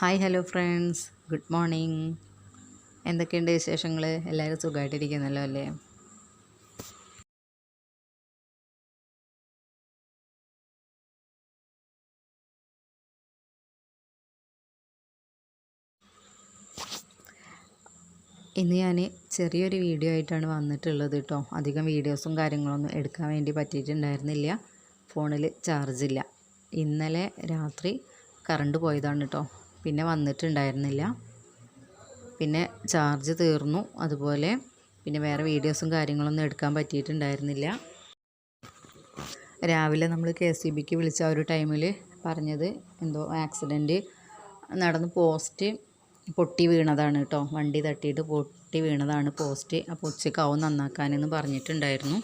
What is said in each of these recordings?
Hi hello friends. Good morning. എന്തൊക്കെയുണ്ട് വിശേഷങ്ങൾ എല്ലാവരും സുഖമായിട്ടിരിക്കുന്നല്ലോ അല്ലേ? ഇന്ന് ഞാൻ ചെറിയൊരു വീഡിയോ ആയിട്ടാണ് വന്നിട്ടുള്ളത് കേട്ടോ അധികം വീഡിയോസും കാര്യങ്ങളൊന്നും എടുക്കാൻ വേണ്ടി പറ്റിയിട്ടുണ്ടായിരുന്നില്ല. ഫോണിൽ ചാർജില്ല. ഇന്നലെ രാത്രി കറണ്ട് പോയതാണ് കേട്ടോ പിന്നെ വന്നിട്ടുണ്ടായിരുന്നില്ല. പിന്നെ ചാർജ് തീർന്നു. അതുപോലെ പിന്നെ വേറെ വീഡിയോസും കാര്യങ്ങളൊന്നും എടുക്കാൻ പറ്റിയിട്ടുണ്ടായിരുന്നില്ല. രാവിലെ നമ്മൾ കെ ഇ ബിക്ക് വിളിച്ച ഒരു ടൈമിൽ പറഞ്ഞത് എന്തോ ആക്സിഡന്റ് നടന്ന് പോസ്റ്റ് പൊട്ടി വീണതാണ് കേട്ടോ. വണ്ടി തട്ടിയിട്ട് പൊട്ടി വീണതാണ് പോസ്റ്റ്. അപ്പോൾ ഉച്ചക്കാവും നന്നാക്കാനെന്ന് പറഞ്ഞിട്ടുണ്ടായിരുന്നു.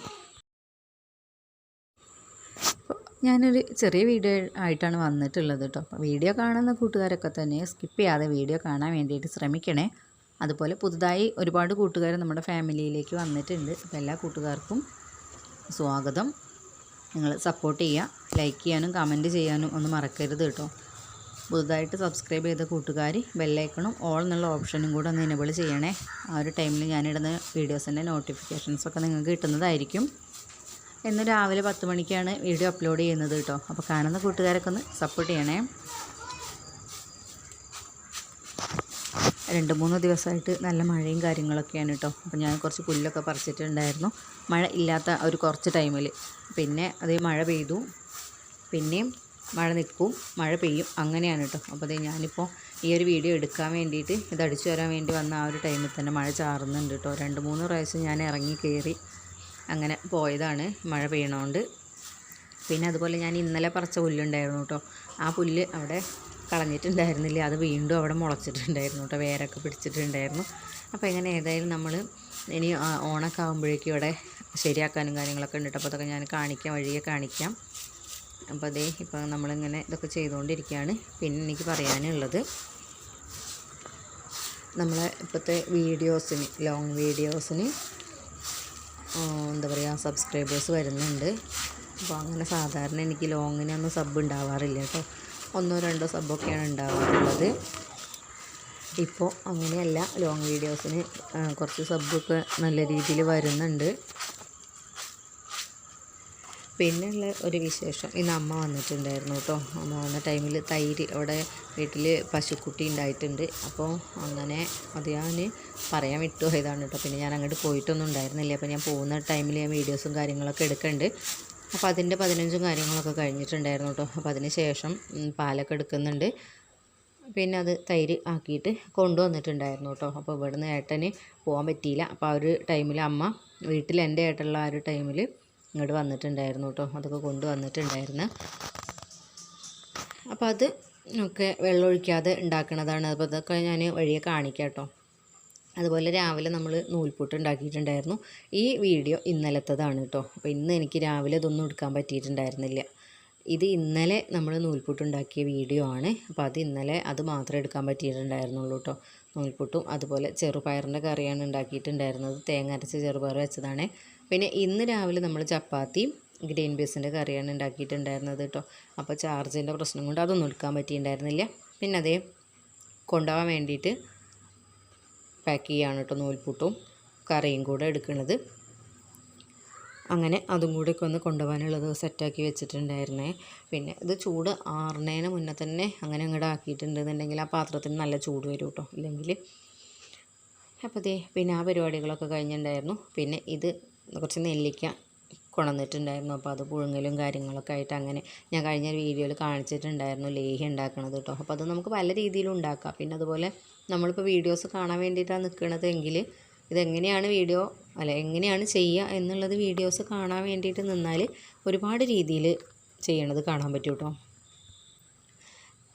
ഞാനൊരു ചെറിയ വീഡിയോ ആയിട്ടാണ് വന്നിട്ടുള്ളത് കേട്ടോ അപ്പോൾ വീഡിയോ കാണുന്ന കൂട്ടുകാരൊക്കെ തന്നെ സ്കിപ്പ് ചെയ്യാതെ വീഡിയോ കാണാൻ വേണ്ടിയിട്ട് ശ്രമിക്കണേ. അതുപോലെ പുതുതായി ഒരുപാട് കൂട്ടുകാർ നമ്മുടെ ഫാമിലിയിലേക്ക് വന്നിട്ടുണ്ട്. അപ്പോൾ എല്ലാ കൂട്ടുകാർക്കും സ്വാഗതം. നിങ്ങൾ സപ്പോർട്ട് ചെയ്യുക ലൈക്ക് ചെയ്യാനും കമന്റ് ചെയ്യാനും ഒന്നും മറക്കരുത് കേട്ടോ പുതുതായിട്ട് സബ്സ്ക്രൈബ് ചെയ്ത കൂട്ടുകാർ ബെല്ലൈക്കണും ഓൾ എന്നുള്ള ഓപ്ഷനും കൂടെ ഒന്ന് എനബിൾ ചെയ്യണേ. ആ ഒരു ടൈമിൽ ഞാനിടുന്ന വീഡിയോസിന്റെ നോട്ടിഫിക്കേഷൻസൊക്കെ നിങ്ങൾക്ക് കിട്ടുന്നതായിരിക്കും. ഇന്ന് രാവിലെ പത്ത് മണിക്കാണ് വീഡിയോ അപ്ലോഡ് ചെയ്യുന്നത് കേട്ടോ. അപ്പോൾ കാണുന്ന കൂട്ടുകാരൊക്കെ ഒന്ന് സപ്പോർട്ട് ചെയ്യണേ. രണ്ട് മൂന്ന് ദിവസമായിട്ട് നല്ല മഴയും കാര്യങ്ങളൊക്കെയാണ് കേട്ടോ. അപ്പോൾ ഞാൻ കുറച്ച് പുല്ലൊക്കെ പറിച്ചിട്ടുണ്ടായിരുന്നു. മഴ ഇല്ലാത്ത ഒരു കുറച്ച് ടൈമിൽ പിന്നെ അത് മഴ പെയ്തു. പിന്നെയും മഴ നിൽക്കും. മഴ പെയ്യും. അങ്ങനെയാണ് കേട്ടോ. അപ്പോൾ അതേ ഞാനിപ്പോൾ ഈ ഒരു വീഡിയോ എടുക്കാൻ വേണ്ടിയിട്ട് ഇത് അടിച്ചു വരാൻ വേണ്ടി വന്ന ആ ഒരു ടൈമിൽ തന്നെ മഴ ചാറുന്നുണ്ട് കേട്ടോ. രണ്ട് മൂന്ന് പ്രാവശ്യം ഞാൻ ഇറങ്ങി കയറി അങ്ങനെ പോയതാണ്. മഴ പെയ്യണോണ്ട്. പിന്നെ അതുപോലെ ഞാൻ ഇന്നലെ പറിച്ച പുല്ലുണ്ടായിരുന്നു കേട്ടോ ആ പുല്ല് അവിടെ കളഞ്ഞിട്ടുണ്ടായിരുന്നില്ല. അത് വീണ്ടും അവിടെ മുളച്ചിട്ടുണ്ടായിരുന്നു കേട്ടോ വേരൊക്കെ പിടിച്ചിട്ടുണ്ടായിരുന്നു. അപ്പോൾ ഇങ്ങനെ ഏതായാലും നമ്മൾ ഇനി ഓണൊക്കെ ആകുമ്പോഴേക്കും ഇവിടെ ശരിയാക്കാനും കാര്യങ്ങളൊക്കെ ഉണ്ട് അപ്പോൾ അതൊക്കെ ഞാൻ കാണിക്കാം വഴിയെ കാണിക്കാം. അപ്പോൾ അതേ ഇപ്പോൾ നമ്മളിങ്ങനെ ഇതൊക്കെ ചെയ്തുകൊണ്ടിരിക്കുകയാണ് പിന്നെ എനിക്ക് പറയാനുള്ളത് നമ്മളെ ഇപ്പോഴത്തെ വീഡിയോസിന് ലോങ് വീഡിയോസിന് എന്താ പറയുക സബ്സ്ക്രൈബേഴ്സ് വരുന്നുണ്ട്. അപ്പോൾ അങ്ങനെ സാധാരണ എനിക്ക് ലോങ്ങിനൊന്നും സബ് ഉണ്ടാവാറില്ല കേട്ടോ. ഒന്നോ രണ്ടോ സബ്ബൊക്കെയാണ് ഉണ്ടാവാറുള്ളത്. ഇപ്പോൾ അങ്ങനെയല്ല ലോങ് വീഡിയോസിന് കുറച്ച് സബ്ബൊക്കെ നല്ല രീതിയിൽ വരുന്നുണ്ട്. പിന്നെയുള്ള ഒരു വിശേഷം. ഇന്ന് അമ്മ വന്നിട്ടുണ്ടായിരുന്നു കേട്ടോ. അമ്മ വന്ന ടൈമിൽ തൈര് അവിടെ വീട്ടിൽ പശുക്കുട്ടി ഉണ്ടായിട്ടുണ്ട്. അപ്പോൾ അങ്ങനെ അത് ഞാൻ പറയാൻ വിട്ടുപോയതാണ് കേട്ടോ. പിന്നെ ഞാൻ അങ്ങോട്ട് പോയിട്ടൊന്നും ഉണ്ടായിരുന്നില്ല. അപ്പോൾ ഞാൻ പോകുന്ന ടൈമിൽ ഞാൻ വീഡിയോസും കാര്യങ്ങളൊക്കെ എടുക്കുന്നുണ്ട് അപ്പോൾ അതിന്റെ പതിനഞ്ചും കാര്യങ്ങളൊക്കെ കഴിഞ്ഞിട്ടുണ്ടായിരുന്നു കേട്ടോ. അപ്പോൾ അതിന് ശേഷം പാലൊക്കെ എടുക്കുന്നുണ്ട്. പിന്നെ അത് തൈര് ആക്കിയിട്ട് കൊണ്ടുവന്നിട്ടുണ്ടായിരുന്നു കേട്ടോ. അപ്പോൾ ഇവിടുന്ന് ഏട്ടന് പോകാൻ പറ്റിയില്ല. അപ്പോൾ ആ ഒരു ടൈമിൽ അമ്മ വീട്ടിൽ എന്റെ ഏട്ടുള്ള ആ ഒരു ടൈമിൽ ഇങ്ങോട്ട് വന്നിട്ടുണ്ടായിരുന്നു കേട്ടോ അതൊക്കെ കൊണ്ടുവന്നിട്ടുണ്ടായിരുന്നു അപ്പോൾ അത് ഒക്കെ വെള്ളമൊഴിക്കാതെ ഉണ്ടാക്കുന്നതാണ് അപ്പോൾ അതൊക്കെ ഞാൻ വഴിയെ കാണിക്കാം കേട്ടോ അതുപോലെ രാവിലെ നമ്മൾ നൂൽപുട്ട് ഉണ്ടാക്കിയിട്ടുണ്ടായിരുന്നു. ഈ വീഡിയോ ഇന്നലത്തതാണ് കേട്ടോ അപ്പോൾ ഇന്ന് എനിക്ക് രാവിലെ ഇതൊന്നും എടുക്കാൻ പറ്റിയിട്ടുണ്ടായിരുന്നില്ല. ഇത് ഇന്നലെ നമ്മൾ നൂൽപുട്ട് ഉണ്ടാക്കിയ വീഡിയോ ആണ്. അപ്പോൾ അത് ഇന്നലെ അത് മാത്രമേ എടുക്കാൻ പറ്റിയിട്ടുണ്ടായിരുന്നുള്ളൂ കേട്ടോ നൂൽപുട്ടും അതുപോലെ ചെറുപയറിന്റെ കറിയാണ് ഉണ്ടാക്കിയിട്ടുണ്ടായിരുന്നത്. തേങ്ങ അരച്ച് ചെറുപയർ വെച്ചതാണ്. പിന്നെ ഇന്ന് രാവിലെ നമ്മൾ ചപ്പാത്തിയും ഗ്രീൻ പീസിന്റെ കറിയാണ് ഉണ്ടാക്കിയിട്ടുണ്ടായിരുന്നത് കേട്ടോ. അപ്പോൾ ചാർജിന്റെ പ്രശ്നം കൊണ്ട് അതൊന്നും എടുക്കാൻ പറ്റിയിട്ടുണ്ടായിരുന്നില്ല. പിന്നെ അതേ കൊണ്ടുപോകാൻ വേണ്ടിയിട്ട് പാക്ക് ചെയ്യുകയാണ് കേട്ടോ നൂൽപുട്ടും കറിയും കൂടെ എടുക്കുന്നത്. അങ്ങനെ അതും കൂടി ഒക്കെ ഒന്ന് കൊണ്ടുപോകാനുള്ളത് സെറ്റാക്കി വെച്ചിട്ടുണ്ടായിരുന്നേ. പിന്നെ ഇത് ചൂട് ആറുന്നതിന് മുന്നേ തന്നെ അങ്ങനെ അങ്ങോട്ട് ആക്കിയിട്ടുണ്ടെന്നുണ്ടെങ്കിൽ ആ പാത്രത്തിന് നല്ല ചൂട് വരും കേട്ടോ ഇല്ലെങ്കിൽ അപ്പോൾ പിന്നെ ആ പരിപാടികളൊക്കെ കഴിഞ്ഞിട്ടുണ്ടായിരുന്നു. പിന്നെ ഇത് കുറച്ച് നെല്ലിക്ക കൊണ്ടുവന്നിട്ടുണ്ടായിരുന്നു. അപ്പോൾ അത് പുഴുങ്ങലും കാര്യങ്ങളൊക്കെ ആയിട്ട് അങ്ങനെ ഞാൻ കഴിഞ്ഞ വീഡിയോയിൽ കാണിച്ചിട്ടുണ്ടായിരുന്നു ലേഹി ഉണ്ടാക്കണത് കേട്ടോ അപ്പോൾ അത് നമുക്ക് പല രീതിയിലും ഉണ്ടാക്കാം. പിന്നെ അതുപോലെ നമ്മളിപ്പോൾ വീഡിയോസ് കാണാൻ വേണ്ടിയിട്ടാണ് എങ്കിൽ ഇതെങ്ങനെയാണ് വീഡിയോ അല്ല എങ്ങനെയാണ് ചെയ്യുക എന്നുള്ളത് വീഡിയോസ് കാണാൻ വേണ്ടിയിട്ട് നിന്നാൽ ഒരുപാട് രീതിയിൽ ചെയ്യണത് കാണാൻ പറ്റും കേട്ടോ.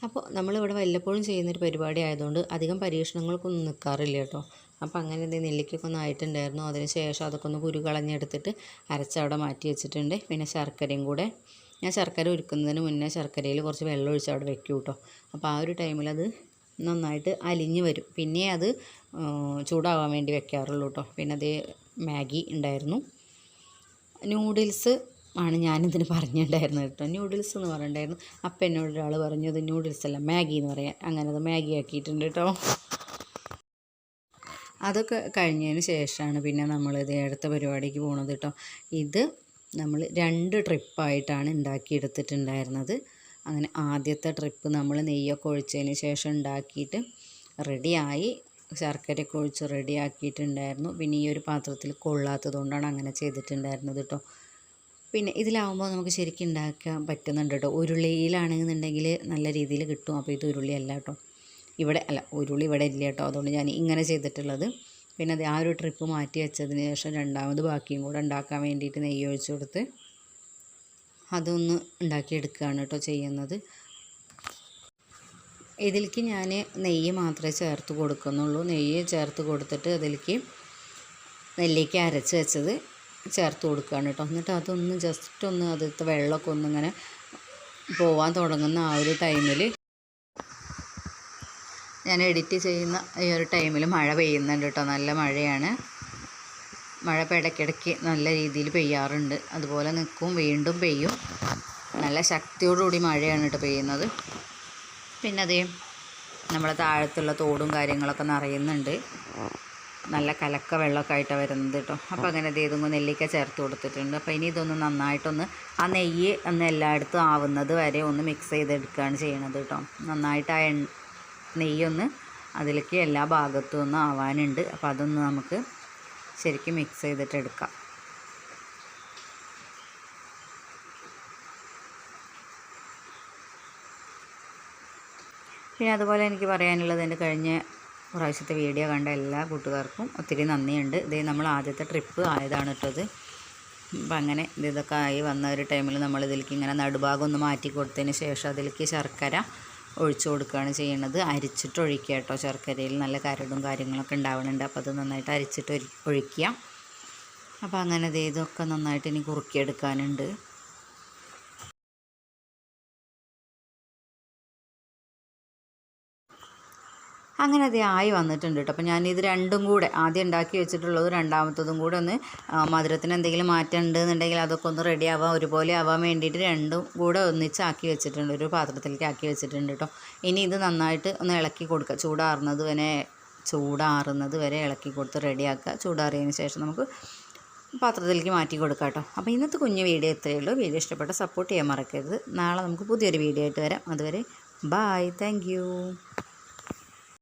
അപ്പോൾ നമ്മളിവിടെ വല്ലപ്പോഴും ചെയ്യുന്നൊരു പരിപാടി ആയതുകൊണ്ട് അധികം പരീക്ഷണങ്ങൾക്കൊന്നും നിൽക്കാറില്ല കേട്ടോ. അപ്പോൾ അങ്ങനെ എന്തെങ്കിലും നെല്ലിക്കൊക്കെ ഒന്ന് ആയിട്ടുണ്ടായിരുന്നു. അതിന് ശേഷം അതൊക്കെ ഒന്ന് കുരു കളഞ്ഞെടുത്തിട്ട് അരച്ചവിടെ മാറ്റി വെച്ചിട്ടുണ്ട്. പിന്നെ ശർക്കരയും കൂടെ. ഞാൻ ശർക്കര ഒരുക്കുന്നതിന് മുന്നേ ശർക്കരയിൽ കുറച്ച് വെള്ളം ഒഴിച്ച് അവിടെ വെക്കും കേട്ടോ. അപ്പോൾ ആ ഒരു ടൈമിൽ അത് നന്നായിട്ട് അലിഞ്ഞ് വരും. പിന്നെ അത് ചൂടാവാൻ വേണ്ടി വെക്കാറുള്ളൂ കേട്ടോ. പിന്നെ അത് മാഗി ഉണ്ടായിരുന്നു. നൂഡിൽസ് ആണ് ഞാനിതിന് പറഞ്ഞിട്ടുണ്ടായിരുന്നത് കേട്ടോ. ന്യൂഡിൽസ് എന്ന് പറഞ്ഞിട്ടുണ്ടായിരുന്നു. അപ്പം എന്നോട് ഒരാൾ പറഞ്ഞു ഇത് ന്യൂഡിൽസ് അല്ല മാഗി എന്ന് പറയാം അങ്ങനെ അത് മാഗി ആക്കിയിട്ടുണ്ട് കേട്ടോ. അതൊക്കെ കഴിഞ്ഞതിന് ശേഷമാണ് പിന്നെ നമ്മൾ ഇത് അടുത്ത പരിപാടിക്ക് പോകുന്നത് കേട്ടോ. ഇത് നമ്മൾ രണ്ട് ട്രിപ്പായിട്ടാണ് ഉണ്ടാക്കിയെടുത്തിട്ടുണ്ടായിരുന്നത്. അങ്ങനെ ആദ്യത്തെ ട്രിപ്പ് നമ്മൾ നെയ്യൊക്കെ ഒഴിച്ചതിന് ശേഷം ഉണ്ടാക്കിയിട്ട് റെഡിയായി. ശർക്കരയൊക്കെ ഒഴിച്ച് റെഡിയാക്കിയിട്ടുണ്ടായിരുന്നു പിന്നെ ഈ ഒരു പാത്രത്തിൽ കൊള്ളാത്തത് കൊണ്ടാണ് അങ്ങനെ ചെയ്തിട്ടുണ്ടായിരുന്നത് കേട്ടോ പിന്നെ ഇതിലാവുമ്പോൾ നമുക്ക് ശരിക്കും ഉണ്ടാക്കാൻ പറ്റുന്നുണ്ട് കേട്ടോ ഉരുളിയിലാണെന്നുണ്ടെങ്കിൽ നല്ല രീതിയിൽ കിട്ടും. അപ്പോൾ ഇത് ഉരുളിയല്ല കേട്ടോ ഇവിടെ അല്ല ഉരുളി ഇവിടെ ഇല്ല കേട്ടോ അതുകൊണ്ട് ഞാൻ ഇങ്ങനെ ചെയ്തിട്ടുള്ളത്. പിന്നെ അത് ആ ഒരു ട്രിപ്പ് മാറ്റി വെച്ചതിന് ശേഷം രണ്ടാമത് ബാക്കിയും കൂടെ ഉണ്ടാക്കാൻ വേണ്ടിയിട്ട് നെയ്യ് ഒഴിച്ചു കൊടുത്ത് അതൊന്ന് ഉണ്ടാക്കിയെടുക്കുകയാണ് കേട്ടോ ചെയ്യുന്നത്. ഇതിലേക്ക് ഞാൻ നെയ്യ് മാത്രമേ ചേർത്ത് കൊടുക്കുന്നുള്ളൂ. നെയ്യ് ചേർത്ത് കൊടുത്തിട്ട് അതിലേക്ക് നെല്ലിക്ക അരച്ച് വെച്ചത് ചേർത്ത് കൊടുക്കുകയാണ് കേട്ടോ. എന്നിട്ട് അതൊന്ന് ജസ്റ്റ് ഒന്ന് അതിലത്തെ വെള്ളമൊക്കെ ഒന്നിങ്ങനെ പോവാൻ തുടങ്ങുന്ന ആ ഒരു ടൈമിൽ ഞാൻ എഡിറ്റ് ചെയ്യുന്ന ഈ ഒരു ടൈമിൽ മഴ പെയ്യുന്നുണ്ട് കേട്ടോ. നല്ല മഴയാണ്. മഴ ഇടയ്ക്കിടയ്ക്ക് നല്ല രീതിയിൽ പെയ്യാറുണ്ട്. അതുപോലെ നിൽക്കും വീണ്ടും പെയ്യും. നല്ല ശക്തിയോടുകൂടി മഴയാണ് കേട്ടോ പെയ്യുന്നത്. പിന്നെ അതേ നമ്മളെ താഴത്തുള്ള തോടും കാര്യങ്ങളൊക്കെ നിറയുന്നുണ്ട്. നല്ല കലക്ക വെള്ളമൊക്കെ ആയിട്ടാണ് വരുന്നത് കേട്ടോ. അപ്പോൾ അങ്ങനെ ഇത് നെല്ലിക്ക ചേർത്ത് കൊടുത്തിട്ടുണ്ട്. അപ്പോൾ ഇനി ഇതൊന്ന് നന്നായിട്ടൊന്ന് ആ നെയ്യ് ഒന്ന് എല്ലായിടത്തും ആവുന്നത് വരെ ഒന്ന് മിക്സ് ചെയ്തെടുക്കുകയാണ് ചെയ്യണത് കേട്ടോ. നന്നായിട്ട് ആ നെയ്യൊന്ന് അതിലേക്ക് എല്ലാ ഭാഗത്തും ഒന്ന് ആവാനുണ്ട്. അപ്പോൾ അതൊന്ന് നമുക്ക് ശരിക്കും മിക്സ് ചെയ്തിട്ട് എടുക്കാം പിന്നെ അതുപോലെ എനിക്ക് പറയാനുള്ളത് എന്റെ കഴിഞ്ഞ പ്രാവശ്യത്തെ വീഡിയോ കണ്ട എല്ലാ കൂട്ടുകാർക്കും ഒത്തിരി നന്ദിയുണ്ട്. ഇത് നമ്മൾ ആദ്യത്തെ ട്രിപ്പ് ആയതാണ് കേട്ടത് അപ്പം അങ്ങനെ ഇത് ഇതൊക്കെ ആയി വന്ന ഒരു ടൈമിൽ നമ്മൾ ഇതിലേക്ക് ഇങ്ങനെ നടുഭാഗം ഒന്ന് മാറ്റി കൊടുത്തതിന് ശേഷം അതിലേക്ക് ശർക്കര ഒഴിച്ചു കൊടുക്കുകയാണ് ചെയ്യുന്നത്. അരിച്ചിട്ട് ഒഴിക്കുക കേട്ടോ. ശർക്കരയിൽ നല്ല കരടും കാര്യങ്ങളൊക്കെ ഉണ്ടാവുന്നുണ്ട് അപ്പോൾ അത് നന്നായിട്ട് അരിച്ചിട്ട് ഒഴിക്കുക. അപ്പോൾ അങ്ങനെ ഇതൊക്കെ നന്നായിട്ട് ഇനി കുറുക്കിയെടുക്കാനുണ്ട്. അങ്ങനെ അത് ആയി വന്നിട്ടുണ്ട് കേട്ടോ അപ്പോൾ ഞാനിത് രണ്ടും കൂടെ ആദ്യം ഉണ്ടാക്കി വെച്ചിട്ടുള്ളത് രണ്ടാമത്തതും കൂടെ ഒന്ന് മധുരത്തിന് എന്തെങ്കിലും മാറ്റം ഉണ്ടെന്നുണ്ടെങ്കിൽ അതൊക്കെ ഒന്ന് റെഡി ആവാൻ ഒരുപോലെ ആവാൻ വേണ്ടിയിട്ട് രണ്ടും കൂടെ ഒന്നിച്ചാക്കി വെച്ചിട്ടുണ്ട്. ഒരു പാത്രത്തിലേക്ക് ആക്കി വെച്ചിട്ടുണ്ട് കേട്ടോ ഇനി ഇത് നന്നായിട്ട് ഒന്ന് ഇളക്കി കൊടുക്കുക ചൂടാറുന്നത് വരെ ചൂടാറുന്നത് വരെ ഇളക്കി കൊടുത്ത് റെഡിയാക്കുക ചൂടാറിയതിന് ശേഷം നമുക്ക് പാത്രത്തിലേക്ക് മാറ്റി കൊടുക്കാം കേട്ടോ അപ്പോൾ ഇന്നത്തെ കുഞ്ഞു വീഡിയോ ഇത്രയേ ഉള്ളൂ. വീഡിയോ ഇഷ്ടപ്പെട്ട സപ്പോർട്ട് ചെയ്യാൻ മറക്കരുത്. നാളെ നമുക്ക് പുതിയൊരു വീഡിയോ ആയിട്ട് വരാം. അതുവരെ ബായ് താങ്ക്